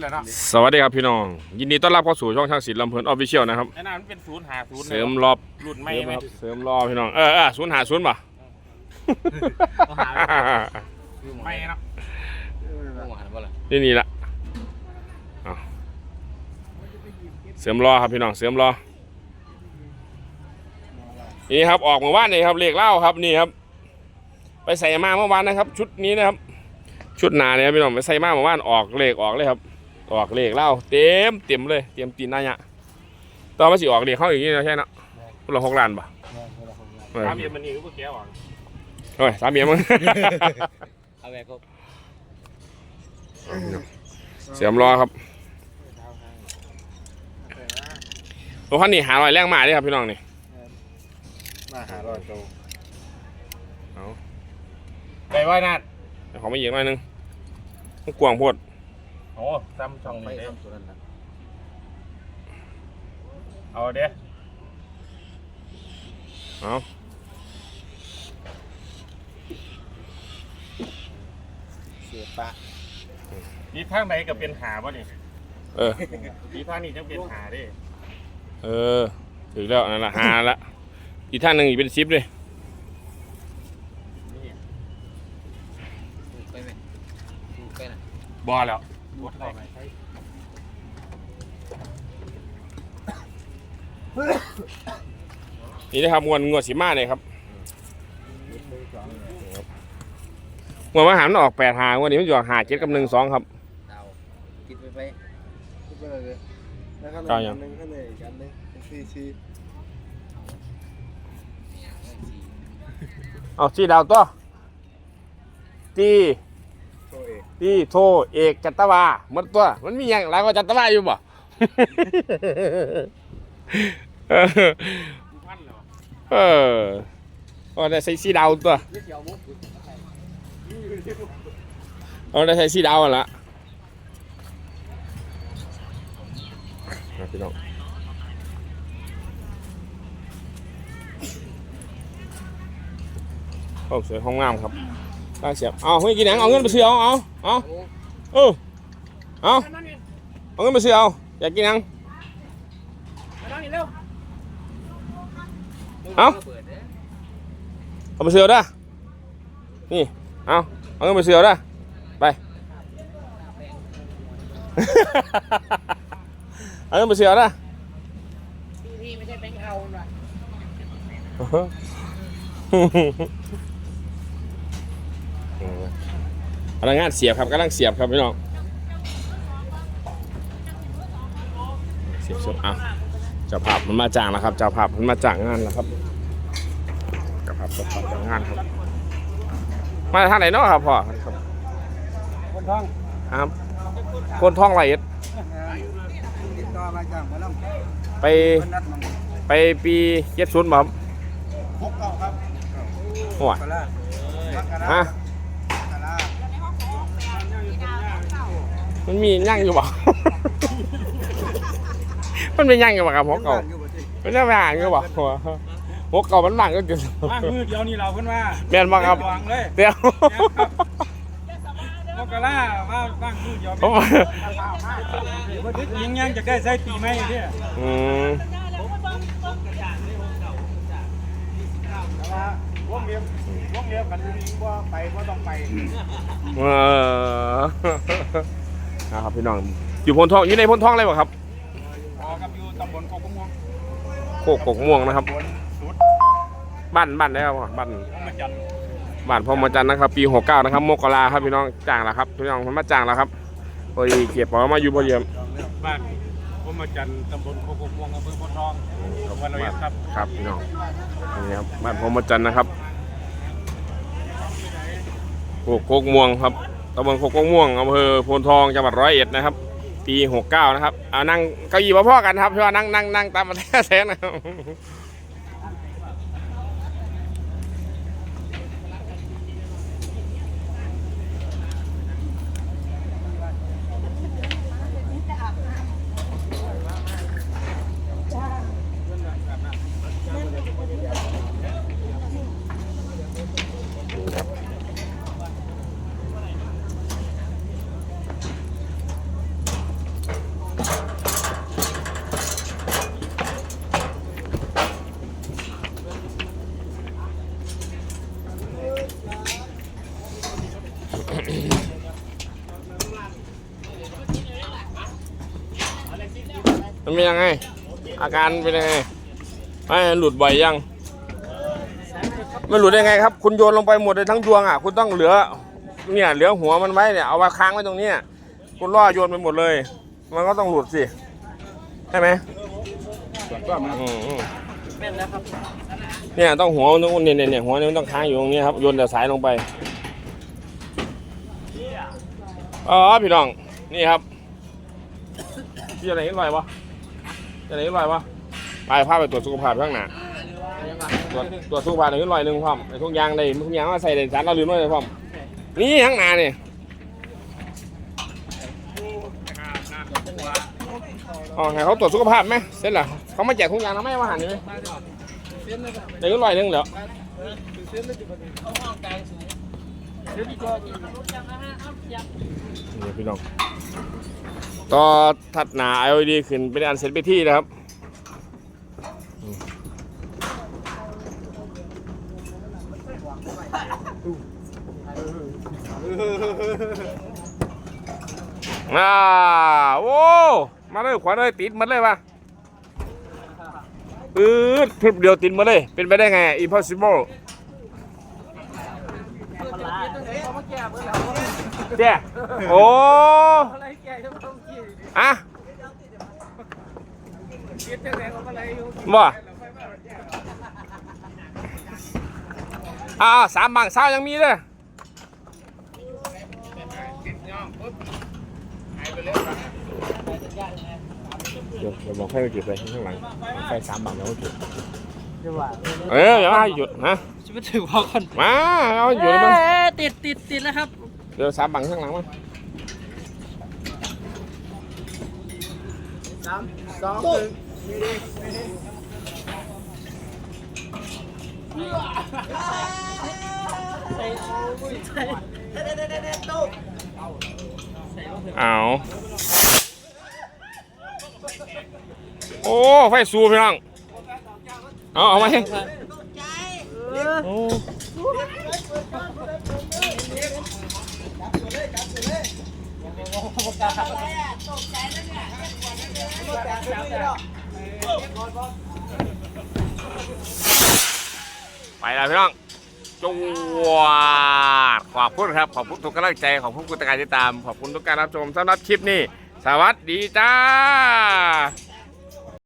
แล้วเนาะสวัสดีครับพี่น้อง ยินดีต้อนรับเข้าสู่ช่องช่างศิลป์ลำเพลินออฟฟิเชียลนะครับไอ้นั่นมันเป็นศูนย์หาศูนย์เสริมรอบรุ่นไม่ไหมเสริมรอบพี่น้องเออเออศูนย์หาศูนย์ป่ะเอาหาไม่เนาะหัวหันว่าล่ะนี่นี่ละเอาเสริมรอครับพี่น้องเสริมรอนี่ครับออกเมื่อวานนี่ครับเลขเล่าครับนี่ครับ ไปใส่มาเมื่อวานนะครับ ชุดนี้นะครับ ชุดหนาเนี่ยครับพี่น้องไปใส่มาเมื่อวานออกเลขออกเลยครับ ออกเลขเล่าเต็มเต็มเลยเต็มตีนหน้าเนี่ยตอนมาสิออกเลขเข้าอย่างนี้นะใช่เนาะคนละหกล้านป่ะเออตามเย็นมันนี่ก็พวกแกหวังโอ้ยสามเมียมึงเอาแวก็เสียมรอครับตัวคันนี้หาลอยแรงมาเลยครับพี่น้องนี่มาหาร้อยโตเอาไปไว้นัดเดี๋ยวขอไม่เหยียบหน่อยนึงต้องกวางโพดโอ้ซ้ำช่องไปนี้เด้ทำตัวนั้นนะเอาเด้เอาเสียปะนี่ทางไหนก็เป็นหาป่ะนี่เออ นี่ทางนี้จะเป็นหาเด้เออ ถึงแล้วนั่นละหาละ อีกท่านหนึ่งอีกเป็นซิปเลยนี่ถูกไปไหมถูกไปนะบอแล้ว บดเข้าไปนี่นะครับงวดงวดสีมาเนี่ยครับงวดมาหารมันออกแปดหางวดนี้มันอยู่หาเจ็ดกับหนึ่งสองครับดาวคิดไปไปคิดไปเลยแล้วก็กล้ายังหนึ่งข้างในอีกอันหนึงเป็นสี่ชีเอาที่ดาวตัวตี โชว์เอกตีโทเอกจัตวาหมดตัว มันมีอย่างไรก็จัตวาอยู่บ่เออเอาได้ใส่สีดาวตัวเอาได้ใส่สีดาวละพี่น้องโอ้สวยห้องงามครับได้เสียบเอาเฮ้ยกินหนังเอาเงินไปซื้อเอาเอา เอาเออเอาเอาเงินไปซื้อเอา อยากกินหนังเอ้าเปิดเด้อเอาไปเสือด้ะนี่ เอาเอาเงินไปเสือด้ะไป เอาเงินไปเสือด้ะพี่ไม่ใช่แบงค์เอาล่ะ พนักงานเสียบครับกำลังเสียบครับพี่น้องเสียบสุดอะเจ้าภาพมันมาจ้างแล้วครับเจ้าภาพมันมาจ้างงานแล้วครับเจ้าภาพเจ้าภาพจ้างงานครับ มาทางไหนเนาะครับพ่อครับคนท้องครับคนท้องไรเอ็ดติดต่อมาจากหมอลำไปเพิ่นนัดมาไปปีเจ็ดศูนย์บ่ครับพกเก่าครับโอ้ยกะลามักกะลาฮะกะลา มันมีย่างอยู่บ่ มันเป็นย่างอยู่บ่ครับหัวเก่าอยู่บ่ที่มันจะย่างอยู่บ่หัวหัวเก่ามันว่างก็จะว่างมือเดียวนี่เราเพิ่นว่าแม่นบ่ครับวางเลยเดี๋ยวมกราว่าว่างมือเดียวผมว่าดึกยิงยังจะได้ใส่ปีใหม่เนี่ยอืมแต่ว่าวงเลียมวงเลียมกันอยู่ว่าไปว่าต้องไปเออ นะครับพี่น้องอยู่พนทองอยู่ในพนทองเลยบ่ครับพอกับอยู่ตำบลโคกม่วงโคกกกม่วงนะครับบนสุดบ้านบ้านได้ครับบ้านต้องมาจันทร์บ้านพรหมจันทร์นะครับ ปี69นะครับมกราครับพี่น้องจ้างแล้วครับพี่น้องมันมาจ้างแล้วครับพอดีเก็บเอามาอยู่บ่เยี่ยมบ้านผมมาจันทร์ตำบลโคกม่วงอำเภอโพธิ์ทองจังหวัดร้อยเอ็ดครับครับพี่น้องนี่ครับบ้านพรหมจันทร์นะครับโคกโคกม่วงครับ ตำบลโคกม่วงอำเภอโพนทองจังหวัดร้อยเอ็ดนะครับ ปี69นะครับเอานั่งเก้าอี้มาพ่อกันครับพี่ว่านั่งนั่งนั่งตามมาแท้แท้นะครับ มันเป็นยังไง อาการเป็นยังไงไม่หลุดบ่อยยังมันหลุดได้ไงครับ คุณโยนลงไปหมดเลยทั้งดวงอะ คุณต้องเหลือ เนี่ยเหลือหัวมันไว้เนี่ยเอาไว้ค้างไว้ตรงเนี้ยคุณล่อโยนไปหมดเลย มันก็ต้องหลุดสิใช่ไหมส่วนตัวมันอืมอืมแม่นแล้วครับเนี่ยต้องหัวมันต้องเนี่ยเนี่ยเนี่ยหัวเนี่ยมันต้องค้างอยู่ตรงนี้ครับโยนแต่สายลงไปอ๋อพี่น้องนี่ครับพี่จะไหนกันลอยวะ จะไหนกันลอยวะไปพาไปตรวจสุขภาพข้างหน้าตรวจตรวจสุขภาพหนึ่งร้อยหนึ่งพร้อมไอ้ทุกอยางได้ทุกอยางว่าใส่ได้สารเราลืมไว้เลยพร้อมนี่ข้างหน้านี่อ๋อให้เขาตรวจสุขภาพไหมเสร็จแล้วเขามาแจกทุกอยางแล้วไม่มาหันนี่ไหมได้ก็ร้อยหนึ่งเหรอ นี่พี่น้องต่อถัดหนา LED ขึ้นเป็นอันเสร็จไปที่นะครับอ่าโอ้มาเลยขวาเลยติดมันเลยปะปื๊ดพรึบเดียวติดมาเลย เป็นไปได้ไง impossible เจ้โอ้อะไรแก่จะต้องกินอะคิดจะแรงของอะไรอยู่บ่อ่าสามบางเศร้ายังมีเลยเดี๋ยวเดี๋ยวบอกให้ไปจุดเลยข้างหลังไฟสามบางแล้วก็จุด จะว่าเออเดี๋ยวให้หยุดนะจะไปถือพอก่อนมาเอาหยุดเลยมันติดติดติดแล้วครับ เดี๋ยวสามบางข้างหลังมันสามสองหนึ่งเอาโอ้ ไฟสูบพี่น้อง เอาเอามาให้โอ้ไปแล้วพี่น้องจวดขอบคุณครับ ขอบคุณทุกกำลังใจ ขอบคุณทุกการติดตาม ขอบคุณทุกการรับชมสำหรับคลิปนี้ สวัสดีจ้า